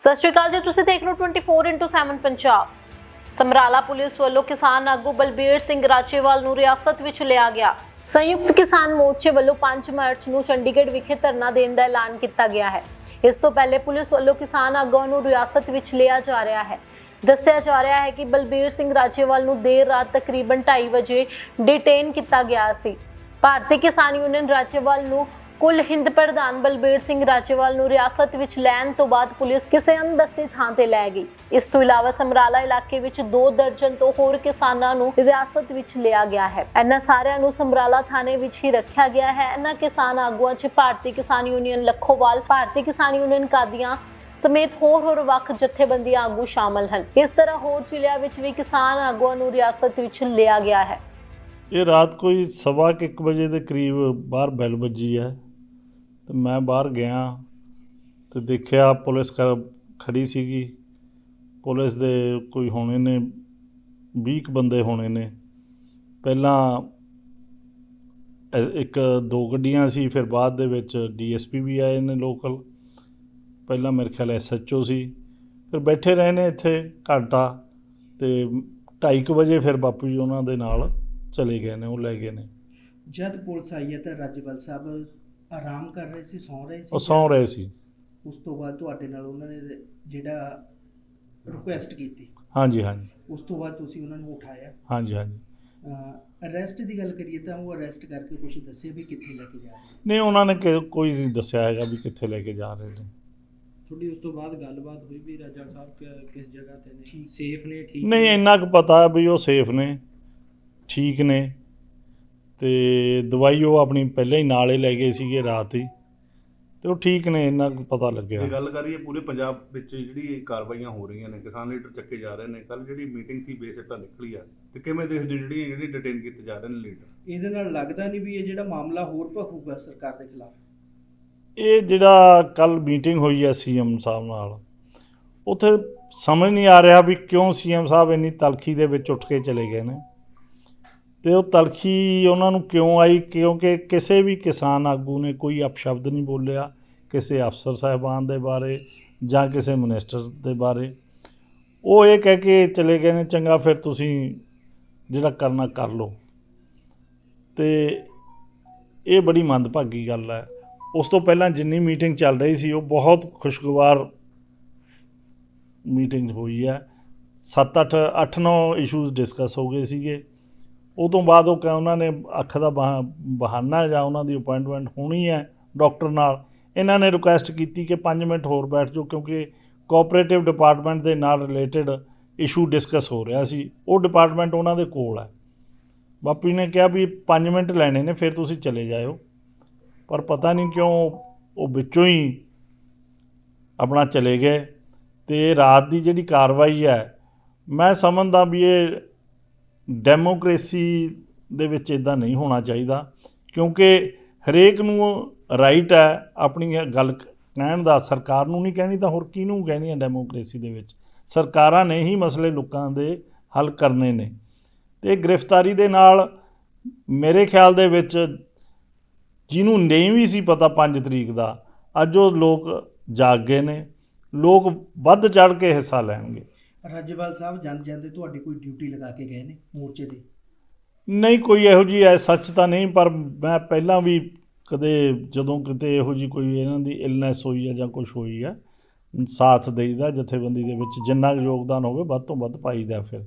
ਸਤਿ ਸ਼੍ਰੀ ਅਕਾਲ ਜੀ, ਤੁਸੀਂ ਦੇਖ ਰਹੇ ਹੋ 24/7 ਪੰਜਾਬ। ਸਮਰਾਲਾ ਪੁਲਿਸ ਵੱਲੋਂ ਕਿਸਾਨ ਆਗੂ ਬਲਬੀਰ ਸਿੰਘ ਰਾਚੇਵਾਲ ਨੂੰ ਰਿਆਸਤ ਵਿੱਚ ਲਿਆ ਗਿਆ। ਸੰਯੁਕਤ ਕਿਸਾਨ ਮੋਰਚੇ ਵੱਲੋਂ 5 ਮਾਰਚ ਨੂੰ ਚੰਡੀਗੜ੍ਹ ਵਿਖੇ ਧਰਨਾ ਦੇਣ ਦਾ ਐਲਾਨ ਕੀਤਾ ਗਿਆ ਹੈ। ਇਸ ਤੋਂ ਪਹਿਲੇ ਪੁਲਿਸ ਵੱਲੋਂ ਕਿਸਾਨ ਆਗੂਆਂ ਨੂੰ ਰਿਆਸਤ ਵਿੱਚ ਲਿਆ ਜਾ ਰਿਹਾ ਹੈ। ਦੱਸਿਆ ਜਾ ਰਿਹਾ ਹੈ ਕਿ ਬਲਬੀਰ ਸਿੰਘ ਰਾਜੇਵਾਲ ਨੂੰ ਦੇਰ ਰਾਤ ਤਕਰੀਬਨ 2:30 ਵਜੇ ਡਿਟੇਨ ਕੀਤਾ ਗਿਆ ਸੀ। ਭਾਰਤੀ ਕਿਸਾਨ ਯੂਨੀਅਨ ਰਾਜੇਵਾਲ ਨੂੰ ਕੁੱਲ ਹਿੰਦ ਪ੍ਰਧਾਨ ਬਲਬੀਰ ਸਿੰਘ ਰਾਜੇਵਾਲ ਨੂੰ ਰਿਆਸਤ ਵਿੱਚ ਲੈਣ ਤੋਂ ਬਾਅਦ ਪੁਲਿਸ ਕਿਸੇ ਅਣਦੱਸੀ ਥਾਂ ਤੇ ਲੈ ਗਈ। ਇਸ ਤੋਂ ਇਲਾਵਾ ਸਮਰਾਲਾ ਇਲਾਕੇ ਵਿੱਚ 2 ਦਰਜਨ ਤੋਂ ਹੋਰ ਕਿਸਾਨਾਂ ਨੂੰ ਰਿਆਸਤ ਵਿੱਚ ਲਿਆ ਗਿਆ ਹੈ। ਇਹਨਾਂ ਸਾਰਿਆਂ ਨੂੰ ਸਮਰਾਲਾ ਥਾਣੇ ਵਿੱਚ ਹੀ ਰੱਖਿਆ ਗਿਆ ਹੈ। ਇਹਨਾਂ ਕਿਸਾਨ ਆਗੂਆਂ 'ਚ ਭਾਰਤੀ ਕਿਸਾਨ ਯੂਨੀਅਨ ਲੱਖੋਵਾਲ, ਭਾਰਤੀ ਕਿਸਾਨ ਯੂਨੀਅਨ ਕਾਦੀਆਂ ਸਮੇਤ ਹੋਰ ਹੋਰ ਵੱਖ ਜਥੇਬੰਦੀਆਂ ਆਗੂ ਸ਼ਾਮਲ ਹਨ। ਇਸ ਤਰ੍ਹਾਂ ਹੋਰ ਜ਼ਿਲ੍ਹਿਆਂ ਵਿੱਚ ਵੀ ਕਿਸਾਨ ਆਗੂਆਂ ਨੂੰ ਰਿਆਸਤ ਵਿੱਚ ਲਿਆ ਗਿਆ ਹੈ। ਇਹ ਰਾਤ ਕੋਈ ਸਵਾ ਕੁ ਵਜੇ ਦੇ ਕਰੀਬ ਬਾਹਰ ਬੈਲ ਵੱਜੀ ਹੈ। ਤੇ ਮੈਂ ਬਾਹਰ ਗਿਆ ਤੇ ਦੇਖਿਆ ਪੁਲਿਸ ਖ- ਖੜੀ ਸੀਗੀ। ਪੁਲਿਸ ਦੇ ਕੋਈ ਹੋਣੇ ਨੇ 20 ਕੁ ਬੰਦੇ ਹੋਣੇ ਨੇ। ਪਹਿਲਾਂ ਇੱਕ ਦੋ ਗੱਡੀਆਂ ਸੀ, ਫਿਰ ਬਾਅਦ ਦੇ ਵਿੱਚ ਡੀਐਸਪੀ ਵੀ ਆਏ ਨੇ ਲੋਕਲ। ਪਹਿਲਾਂ ਮੇਰੇ ਖਿਆਲ ਐਸਐਚਓ ਸੀ। ਫਿਰ ਬੈਠੇ ਰਹੇ ਨੇ ਇੱਥੇ ਘੰਟਾ ਤੇ 2:30 ਵਜੇ ਫਿਰ ਬਾਪੂ ਜੀ ਉਹਨਾਂ ਦੇ ਨਾਲ ਚਲੇ ਗਏ ਨੇ, ਉਹ ਲੈ ਗਏ ਨੇ। ਜਦ ਪੁਲਿਸ ਆਈ ਹੈ ਤਾਂ ਰਾਜਪਾਲ ਸਾਹਿਬ ਆਰਾਮ ਕਰ ਰਹੇ ਸੀ ਸੌਂ ਰਹੇ ਸੀ ਉਹ ਸੌਂ ਰਹੇ ਸੀ। ਉਸ ਤੋਂ ਬਾਅਦ ਤੁਹਾਡੇ ਨਾਲ ਉਹਨਾਂ ਨੇ ਜਿਹੜਾ ਰਿਕੁਐਸਟ ਕੀਤੀ। ਹਾਂਜੀ ਹਾਂਜੀ। ਉਸ ਤੋਂ ਬਾਅਦ ਤੁਸੀਂ ਉਹਨਾਂ ਨੂੰ ਉਠਾਇਆ। ਹਾਂਜੀ ਹਾਂਜੀ। ਅਰੈਸਟ ਦੀ ਗੱਲ ਕਰੀਏ ਤਾਂ ਉਹ ਅਰੈਸਟ ਕਰਕੇ ਕੁਝ ਦੱਸਿਆ ਵੀ ਕਿੱਥੇ ਲੈ ਕੇ ਜਾ ਰਹੇ ਨਹੀਂ ਉਹਨਾਂ ਨੇ ਕੋਈ ਨਹੀਂ ਦੱਸਿਆ ਹੈਗਾ ਵੀ ਕਿੱਥੇ ਲੈ ਕੇ ਜਾ ਰਹੇ ਨੇ। ਤੁਹਾਡੀ ਉਸ ਤੋਂ ਬਾਅਦ ਗੱਲਬਾਤ ਹੋਈ ਵੀ ਰਾਜਾ ਸਾਹਿਬ ਕਿ- ਕਿਸ ਜਗ੍ਹਾ ਤੇ ਨੇ। ਸੇਫ ਨੇ ਠੀਕ ਨਹੀਂ? ਇੰਨਾ ਕੁ ਪਤਾ ਵੀ ਉਹ ਸੇਫ ਨੇ ਠੀਕ ਨੇ। ਤੇ ਦਵਾਈ ਉਹ ਆਪਣੀ ਪਹਿਲਾਂ ਹੀ ਨਾਲੇ ਲੈ ਗਏ ਸੀਗੇ ਰਾਤ ਹੀ। ਤੇ ਉਹ ਠੀਕ ਨੇ ਇੰਨਾ ਕੁ ਪਤਾ ਲੱਗਿਆ। ਜੇ ਗੱਲ ਕਰੀਏ ਪੂਰੇ ਪੰਜਾਬ ਵਿੱਚ ਜਿਹੜੀ ਇਹ ਕਾਰਵਾਈਆਂ ਹੋ ਰਹੀਆਂ ਨੇ ਕਿਸਾਨ ਲੀਡਰ ਚੱਕੇ ਜਾ ਰਹੇ ਨੇ ਕੱਲ ਜਿਹੜੀ ਮੀਟਿੰਗ ਸੀ ਬੇਸਿੱਟਾ ਨਿਕਲੀ ਆ ਤੇ ਕਿਵੇਂ ਦੇਖਦੇ ਹੋ ਜਿਹੜੀ ਜਿਹੜੀ ਡਿਟੇਨ ਕੀਤੇ ਜਾ ਰਹੇ ਨੇ ਲੀਡਰ? ਇਹਦੇ ਨਾਲ ਲੱਗਦਾ ਨਹੀਂ ਵੀ ਇਹ ਜਿਹੜਾ ਮਾਮਲਾ ਹੋਰ ਭਖੂਗਾ ਸਰਕਾਰ ਦੇ ਖਿਲਾਫ। ਇਹ ਜਿਹੜਾ ਕੱਲ ਮੀਟਿੰਗ ਹੋਈ ਹੈ ਸੀਐਮ ਸਾਹਿਬ ਨਾਲ ਉੱਥੇ ਸਮਝ ਨਹੀਂ ਆ ਰਿਹਾ ਵੀ ਕਿਉਂ ਸੀਐਮ ਸਾਹਿਬ ਇੰਨੀ ਤਲਖੀ ਦੇ ਵਿੱਚ ਉੱਠ ਕੇ ਚਲੇ ਗਏ ਨੇ। ਤੇ ਉਹ ਤਲਖੀ ਉਹਨਾਂ ਨੂੰ ਕਿਉਂ ਆਈ? ਕਿਉਂਕਿ ਕਿਸੇ ਵੀ ਕਿਸਾਨ ਆਗੂ ਨੇ ਕੋਈ ਅਪਸ਼ਬਦ ਨਹੀਂ ਬੋਲਿਆ ਕਿਸੇ ਅਫਸਰ ਸਾਹਿਬਾਨ ਦੇ ਬਾਰੇ ਜਾਂ ਕਿਸੇ ਮਿਨਿਸਟਰ ਦੇ ਬਾਰੇ। ਉਹ ਇਹ ਕਹਿ ਕੇ ਚਲੇ ਗਏ ਨੇ, ਚੰਗਾ ਫਿਰ ਤੁਸੀਂ ਜਿਹੜਾ ਕਰਨਾ ਕਰ ਲਓ। ਤੇ ਇਹ ਬੜੀ ਮੰਦਭਾਗੀ ਗੱਲ ਹੈ। ਉਸ ਤੋਂ ਪਹਿਲਾਂ ਜਿੰਨੀ ਮੀਟਿੰਗ ਚੱਲ ਰਹੀ ਸੀ, ਉਹ ਬਹੁਤ ਖੁਸ਼ਗਵਾਰ ਮੀਟਿੰਗ ਹੋਈ ਹੈ। 7-8 8-9 ਇਸ਼ੂਜ਼ ਡਿਸਕਸ ਹੋ ਗਏ ਸੀਗੇ। ਉਹ ਤੋਂ ਬਾਅਦ ਉਹ ਕਹ ਉਹਨਾਂ ਨੇ ਅੱਖ ਦਾ ਬਹਾ- ਬਹਾਨਾ ਜਾਂ ਉਹਨਾਂ ਦੀ ਅਪਾਇੰਟਮੈਂਟ ਹੋਣੀ ਹੈ ਡਾਕਟਰ ਨਾਲ। ਇਹਨਾਂ ਨੇ ਰਿਕੁਐਸਟ ਕੀਤੀ ਕਿ 5 ਮਿੰਟ ਹੋਰ ਬੈਠ ਜਾਓ ਕਿਉਂਕਿ ਕੋਆਪਰੇਟਿਵ ਡਿਪਾਰਟਮੈਂਟ ਦੇ ਨਾਲ ਰਿਲੇਟਡ ਇਸ਼ੂ ਡਿਸਕਸ ਹੋ ਰਿਹਾ ਸੀ। ਉਹ ਡਿਪਾਰਟਮੈਂਟ ਉਹਨਾਂ ਦੇ ਕੋਲ ਹੈ। ਬਾਪੀ ਨੇ ਕਿਹਾ ਵੀ 5 ਮਿੰਟ ਲੈਣੇ ਨੇ, ਫਿਰ ਤੁਸੀਂ ਚਲੇ ਜਾਇਓ। ਪਰ ਪਤਾ ਨਹੀਂ ਕਿਉਂ ਉਹ ਵਿੱਚੋਂ ਹੀ ਆਪਣਾ ਚਲੇ ਗਏ ਤੇ ਰਾਤ ਦੀ ਜਿਹੜੀ ਕਾਰਵਾਈ ਹੈ, ਮੈਂ ਸਮਝਦਾ ਵੀ ਇਹ ਡੈਮੋਕ੍ਰੇਸੀ ਦੇ ਵਿੱਚ ਇਦਾਂ ਨਹੀਂ ਹੋਣਾ ਚਾਹੀਦਾ, ਕਿਉਂਕਿ ਹਰੇਕ ਨੂੰ ਰਾਈਟ ਹੈ ਆਪਣੀ ਗੱਲ ਕਹਿਣ ਦਾ, ਸਰਕਾਰ ਨੂੰ ਨਹੀਂ ਕਹਿਣੀ ਤਾਂ ਹੋਰ ਕਿਹਨੂੰ ਕਹਿਣੀ ਹੈ ਡੈਮੋਕ੍ਰੇਸੀ ਦੇ ਵਿੱਚ? ਸਰਕਾਰਾਂ ਨੇ ਹੀ ਮਸਲੇ ਲੋਕਾਂ ਦੇ ਹੱਲ ਕਰਨੇ ਨੇ। ਤੇ ਗ੍ਰਿਫਤਾਰੀ ਦੇ ਨਾਲ ਮੇਰੇ ਖਿਆਲ ਦੇ ਵਿੱਚ ਜਿਹਨੂੰ ਨਹੀਂ ਵੀ ਸੀ ਪਤਾ 5 ਤਰੀਕ ਦਾ, ਅੱਜ ਉਹ ਲੋਕ ਜਾਗ ਗਏ ਨੇ, ਲੋਕ ਵੱਧ ਚੜ ਕੇ ਹਿੱਸਾ ਲੈਣਗੇ। ਰਾਜਪਾਲ ਸਾਹਿਬ ਜਾਂਦੇ ਜਾਂਦੇ ਤੁਹਾਡੀ ਕੋਈ ਡਿਊਟੀ ਲਗਾ ਕੇ ਗਏ ਨੇ ਮੋਰਚੇ ਦੀ? ਨਹੀਂ, ਕੋਈ ਇਹੋ ਜੀ ਐ ਸੱਚ ਤਾਂ ਨਹੀਂ, ਪਰ ਮੈਂ ਪਹਿਲਾਂ ਵੀ ਕਦੇ ਜਦੋਂ ਕਿਤੇ ਇਹੋ ਜੀ ਕੋਈ ਇਹਨਾਂ ਦੀ ਇਲਨੈਸ ਹੋਈ ਹੈ ਜਾਂ ਕੁਝ ਹੋਈ ਆ, ਸਾਥ ਦੇਈਦਾ ਜਥੇਬੰਦੀ ਦੇ ਵਿੱਚ, ਜਿੰਨਾ ਕੁ ਯੋਗਦਾਨ ਹੋਵੇ ਵੱਧ ਤੋਂ ਵੱਧ ਪਾਈਦਾ ਫਿਰ।